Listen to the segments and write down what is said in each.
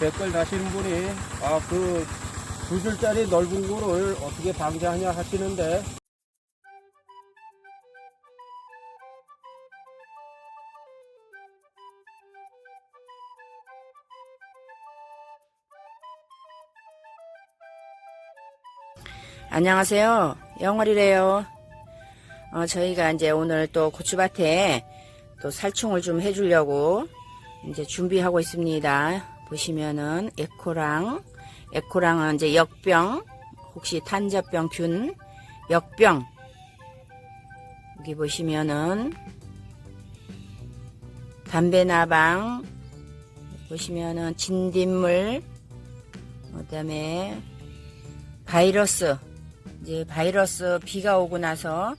댓글 다시는 분이 아 그 두 줄짜리 넓은 거를 어떻게 방지하냐 하시는데 안녕하세요. 영월이래요. 어, 저희가 이제 오늘 또 고추밭에 또 살충을 좀 해주려고 이제 준비하고 있습니다. 보시면은 에코랑, 에코랑은 이제 역병, 혹시 탄저병 균, 역병. 여기 보시면은 담배나방, 보시면은 진딧물, 그 다음에 바이러스, 이제 바이러스 비가 오고 나서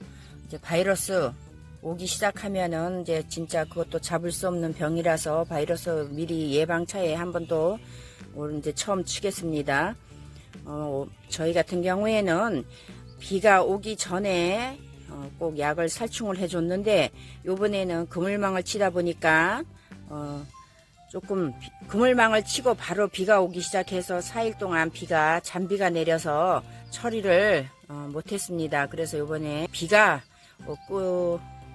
이제 바이러스 오기 시작하면은 이제 진짜 그것도 잡을 수 없는 병이라서 바이러스 미리 예방차에 한번더 오늘 이제 처음 치겠습니다. 어, 저희 같은 경우에는 비가 오기 전에 어, 꼭 약을 살충을 해줬는데 요번에는 그물망을 치다 보니까 어, 조금 비- 그물망을 치고 바로 비가 오기 시작해서 4일 동안 비가 잔비가 내려서 처리를 어, 못했습니다. 그래서 이번에 비가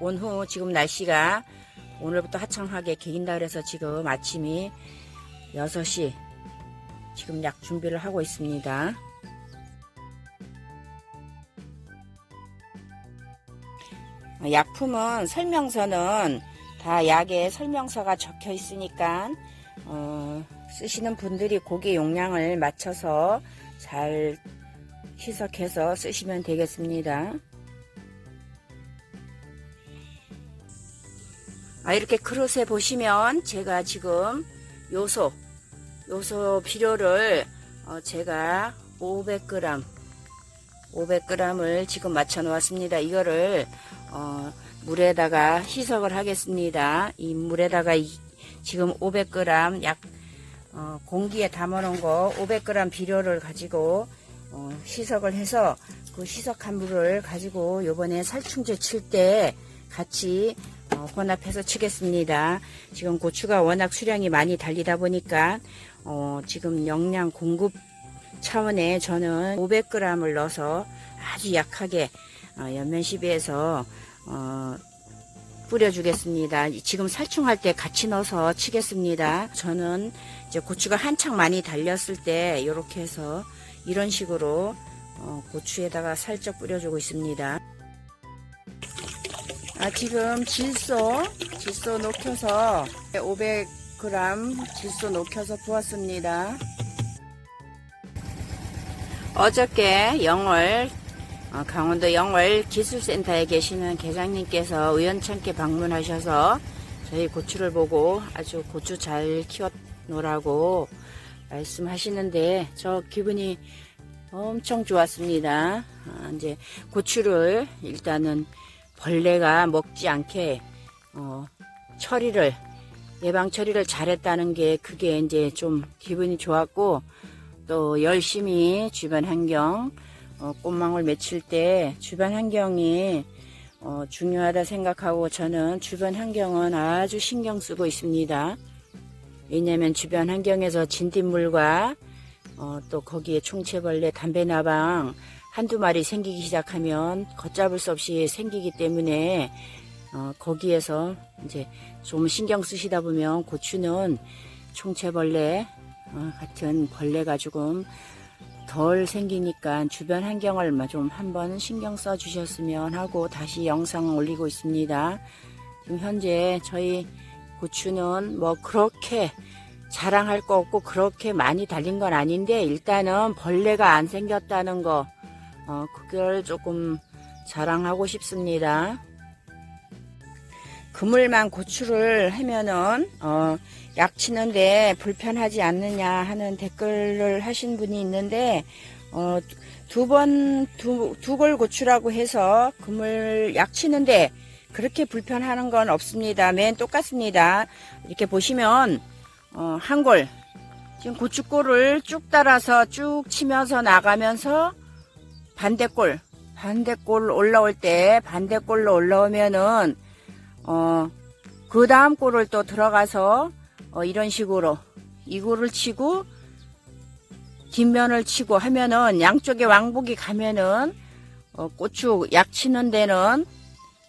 온후 지금 날씨가 오늘부터 화창하게 개긴다 그래서 지금 아침이 6시 지금 약 준비를 하고 있습니다. 어, 약품은 설명서는 다 약에 설명서가 적혀 있으니까 어, 쓰시는 분들이 고기 용량을 맞춰서 잘 희석해서 쓰시면 되겠습니다. 아, 이렇게 그릇에 보시면 제가 지금 요소, 요소 비료를 어, 제가 500g, 500g을 지금 맞춰 놓았습니다. 이거를 어, 물에다가 희석을 하겠습니다. 이 물에다가 이- 지금 500g 약 어, 공기에 담아 놓은 거 500g 비료를 가지고 어, 희석을 해서 그 희석한 물을 가지고 요번에 살충제 칠 때 같이 어, 혼합해서 치겠습니다. 지금 고추가 워낙 수량이 많이 달리다 보니까 어, 지금 영양 공급 차원에 저는 500g을 넣어서 아주 약하게 어, 연면 시비에서 어, 뿌려주겠습니다. 지금 살충할 때 같이 넣어서 치겠습니다. 저는 이제 고추가 한창 많이 달렸을 때 이렇게 해서 이런 식으로 어, 고추에다가 살짝 뿌려주고 있습니다. 아, 지금 질소, 질소 녹여서 500g 질소 녹여서 부었습니다. 어저께 영월 어, 강원도 영월 기술센터에 계시는 계장님께서 우연찮게 방문하셔서 저희 고추를 보고 아주 고추 잘 키워놓으라고 말씀하시는데 저 기분이 엄청 좋았습니다. 아, 이제 고추를 일단은 벌레가 먹지 않게 어, 처리를 예방 처리를 잘했다는 게 그게 이제 좀 기분이 좋았고 또 열심히 주변 환경 어, 꽃망울 맺힐 때 주변 환경이 어, 중요하다 생각하고 저는 주변 환경은 아주 신경 쓰고 있습니다. 왜냐하면 주변 환경에서 진딧물과 어, 또 거기에 총체벌레, 담배나방 한두 마리 생기기 시작하면 걷잡을 수 없이 생기기 때문에 어, 거기에서 이제 좀 신경 쓰시다 보면 고추는 총체벌레 어, 같은 벌레가 조금 덜 생기니까 주변 환경을 좀 한번 신경 써 주셨으면 하고 다시 영상 올리고 있습니다. 지금 현재 저희 고추는 뭐 그렇게 자랑할 거 없고 그렇게 많이 달린 건 아닌데 일단은 벌레가 안 생겼다는 거 어, 그걸 조금 자랑하고 싶습니다. 그물만 고추를 하면은 어, 약 치는데 불편하지 않느냐 하는 댓글을 하신 분이 있는데 어, 두번 두 두골 고추라고 해서 그물 약 치는데 그렇게 불편하는 건 없습니다. 맨 똑같습니다. 이렇게 보시면 어, 한 골. 지금 고춧골을 쭉 따라서 쭉 치면서 나가면서 반대골, 반대골 올라올 때 반대골로 어, 그 다음 골을 또 들어가서 어, 이런 식으로 이고를 치고 뒷면을 치고 하면은 양쪽에 왕복이 가면은 어, 고추 약 치는 데는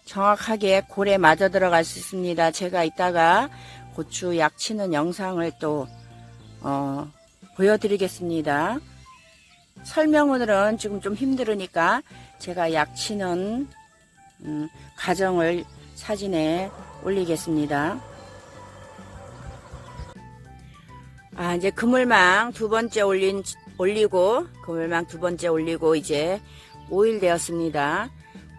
정확하게 골에 맞아 들어갈 수 있습니다. 제가 이따가 고추 약 치는 영상을 또 어, 보여드리겠습니다. 설명으로는 지금 좀 힘들으니까 제가 약 치는 음, 과정을 사진에 올리겠습니다. 아, 이제 그물망 두 번째 올린, 올리고, 그물망 두 번째 올리고, 이제 5일 되었습니다.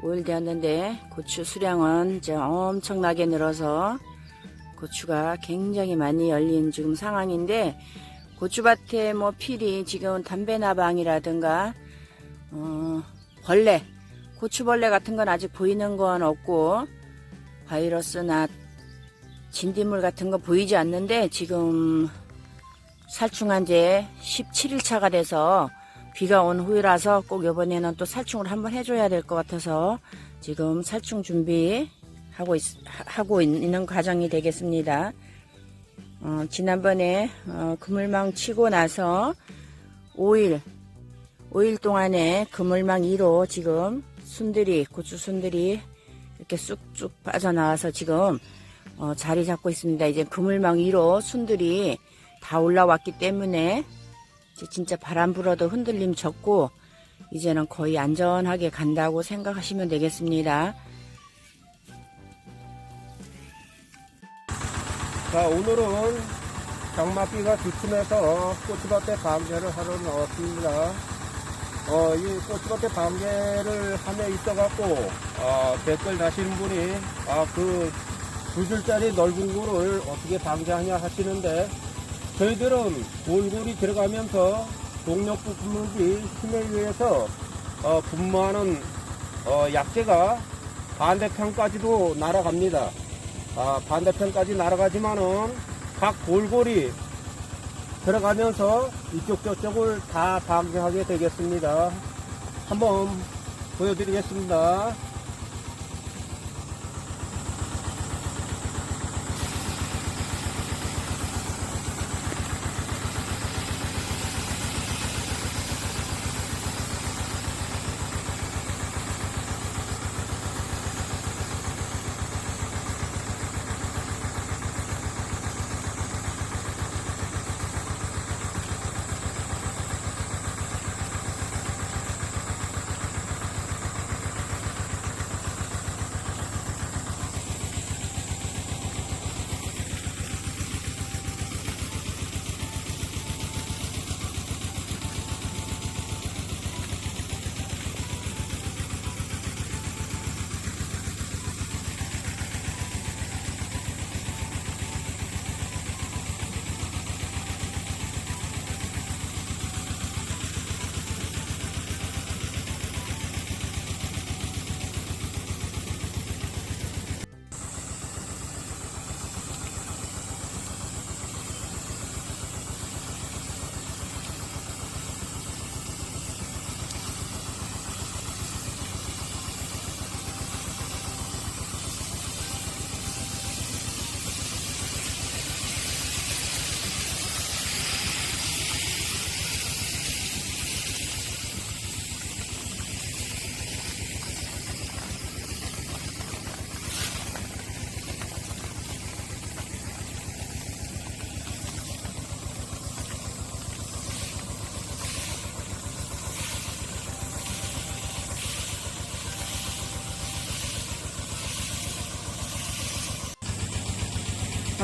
5일 되었는데, 고추 수량은 이제 엄청나게 늘어서, 고추가 굉장히 많이 열린 지금 상황인데, 고추밭에 뭐 필이 지금 담배나방이라든가, 어, 벌레, 고추벌레 같은 건 아직 보이는 건 없고, 바이러스나 진딧물 같은 거 보이지 않는데, 지금 살충한 지 17일차가 돼서 비가 온 후이라서 꼭 이번에는 또 살충을 한번 해줘야 될 것 같아서 지금 살충 준비하고 있, 하고 있는 과정이 되겠습니다. 어, 지난번에 어, 그물망 치고 나서 5일 5일 동안에 그물망 2로 지금 순들이 고추 순들이 이렇게 쑥쑥 빠져나와서 지금 어, 자리 잡고 있습니다. 이제 그물망 2로 순들이 다 올라왔기 때문에 진짜 바람 불어도 흔들림 적고 이제는 거의 안전하게 간다고 생각하시면 되겠습니다. 자, 오늘은 장맛비가 주춤해서 고추밭에 방제를 하러 나왔습니다. 어, 이 고추밭에 방제를 함에 있어 갖고, 어, 댓글 다시는 분이, 아, 그, 두 줄짜리 넓은 굴을 어떻게 방제하냐 하시는데, 저희들은 골골이 들어가면서 동력 부품물이 힘에 의해서, 어, 분무하는, 어, 약재가 반대편까지도 날아갑니다. 아, 반대편까지 날아가지만은 각 골골이 들어가면서 이쪽 저쪽을 다 방지하게 되겠습니다. 한번 보여드리겠습니다.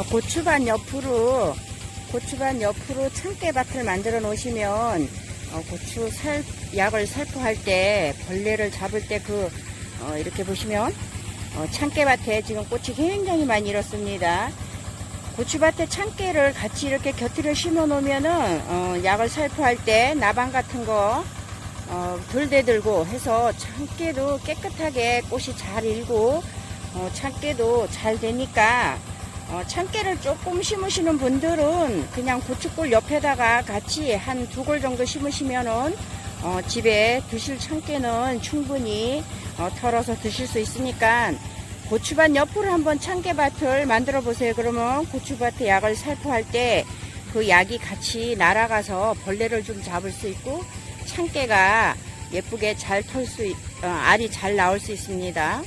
어, 고추밭 옆으로 고추밭 옆으로 참깨밭을 만들어 놓으시면 어, 고추 살, 약을 살포할 때 벌레를 잡을 때그 이렇게 보시면 어, 참깨밭에 지금 꽃이 굉장히 많이 일었습니다. 고추밭에 참깨를 같이 이렇게 곁들여 심어 놓으면은 어, 약을 살포할 때 나방 같은 거 어, 덜 대들고 해서 참깨도 깨끗하게 꽃이 잘 일고 어, 참깨도 잘 되니까 어, 참깨를 조금 심으시는 분들은 그냥 고추골 옆에다가 같이 한 두 골 정도 심으시면은 어, 집에 드실 참깨는 충분히 어, 털어서 드실 수 있으니까 고추밭 옆으로 한번 참깨밭을 만들어 보세요. 그러면 고추밭에 약을 살포할 때 그 약이 같이 날아가서 벌레를 좀 잡을 수 있고 참깨가 예쁘게 잘 털 수, 알이 잘 나올 수 있습니다.